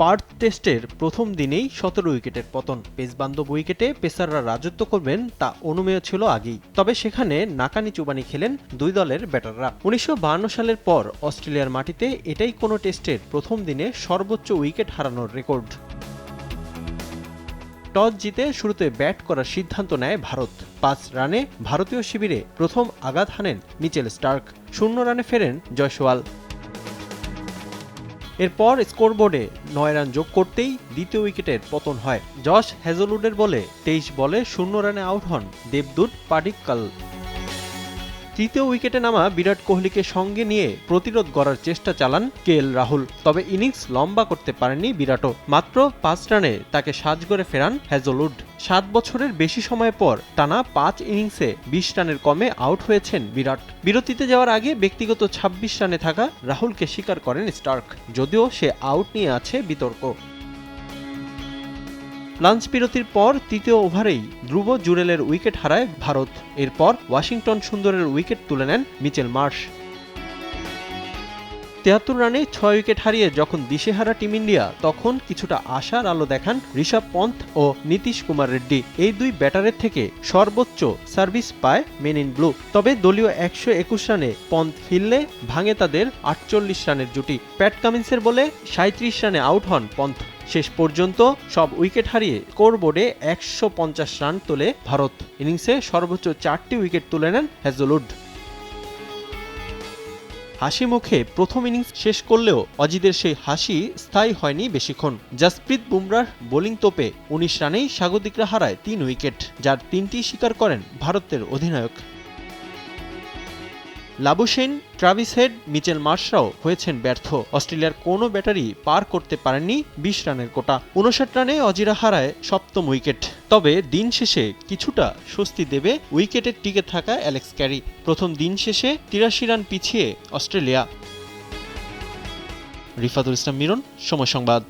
পার্থ টেস্টের প্রথম দিনেই সতেরো উইকেটের পতন। পেসবান্ধব উইকেটে পেসাররা রাজত্ব করবেন তা অনুমেয় ছিল আগেই। তবে সেখানে নাকানি চুবানি খেলেন দুই দলের ব্যাটাররা। উনিশশো সালের পর অস্ট্রেলিয়ার মাটিতে এটাই কোনো টেস্টের প্রথম দিনে সর্বোচ্চ উইকেট হারানোর রেকর্ড। টস জিতে শুরুতে ব্যাট করার সিদ্ধান্ত নেয় ভারত। পাঁচ রানে ভারতীয় শিবিরে প্রথম আঘাত হানেন মিচেল স্টার্ক। শূন্য রানে ফেরেন জয়সওয়াল। এরপর স্কোরবোর্ডে নয় রান যোগ করতেই দ্বিতীয় উইকেটের পতন হয়। জশ হ্যাজলউডের বলে তেইশ বলে শূন্য রানে আউট হন দেবদূত পাডিক্কাল। তৃতীয় উইকেটে নামা বিরাট কোহলিকে সঙ্গে নিয়ে প্রতিরোধ গড়ার চেষ্টা চালান কে রাহুল। তবে ইনিংস লম্বা করতে পারেননি বিরাটও। মাত্র পাঁচ রানে তাকে সাজগড়ে ফেরান হ্যাজলউড। সাত বছরের বেশি সময় পর টানা পাঁচ ইনিংসে বিশ রানের কমে আউট হয়েছেন বিরাট। বিরতিতে যাওয়ার আগে ব্যক্তিগত ২৬ রানে থাকা রাহুলকে স্বীকার করেন স্টার্ক। যদিও সে আউট নিয়ে আছে বিতর্ক। লাঞ্চ বিরতির পর তৃতীয় ওভারেই ধ্রুব জুরেলের উইকেট হারায় ভারত। এরপর ওয়াশিংটন সুন্দরের উইকেট তুলে নেন মিচেল মার্শ। তেহাত্তর রানে ছয় উইকেট হারিয়ে যখন দিশেহারা টিম ইন্ডিয়া, তখন কিছুটা আশার আলো দেখান ঋষভ পন্থ ও নীতিশ কুমার রেড্ডি। এই দুই ব্যাটারের থেকে সর্বোচ্চ সার্ভিস পায় মেন ইন ব্লু। তবে দলীয় একশো একুশ রানে পন্থ ফিরলে ভাঙে তাদের আটচল্লিশ রানের জুটি। প্যাট কামিন্সের বলে সাঁত্রিশ রানে আউট হন পন্থ। শেষ পর্যন্ত সব উইকেট হারিয়ে স্কোর বোর্ডে একশো পঞ্চাশ রান তোলে ভারত। ইনিংসে সর্বোচ্চ চারটি উইকেট তুলে নেন হ্যাজলউড হাসি মুখে প্রথম ইনিংস শেষ করলেও অজিদের সেই হাসি স্থায়ী হয়নি বেশিক্ষণ। জাসপ্রীত বুমরার বোলিং তোপে উনিশ রানেই স্বাগতিকরা হারায় তিন উইকেট, যার তিনটি স্বীকার করেন ভারতের অধিনায়ক। লাবুসেন ট্রাভিস হেড, মিচেল মার্শরাও হয়েছেন ব্যর্থ। অস্ট্রেলিয়ার কোনো ব্যাটারি পার করতে পারেননি বিশ রানের কোটা। উনষাট রানে অজিরা হারায় সপ্তম উইকেট। তবে দিন শেষে কিছুটা স্বস্তি দেবে উইকেটে টিকে থাকা অ্যালেক্স ক্যারি। প্রথম দিন শেষে তিরাশি রান পিছিয়ে অস্ট্রেলিয়া। রিফাতুল ইসলাম মিরন, সময় সংবাদ।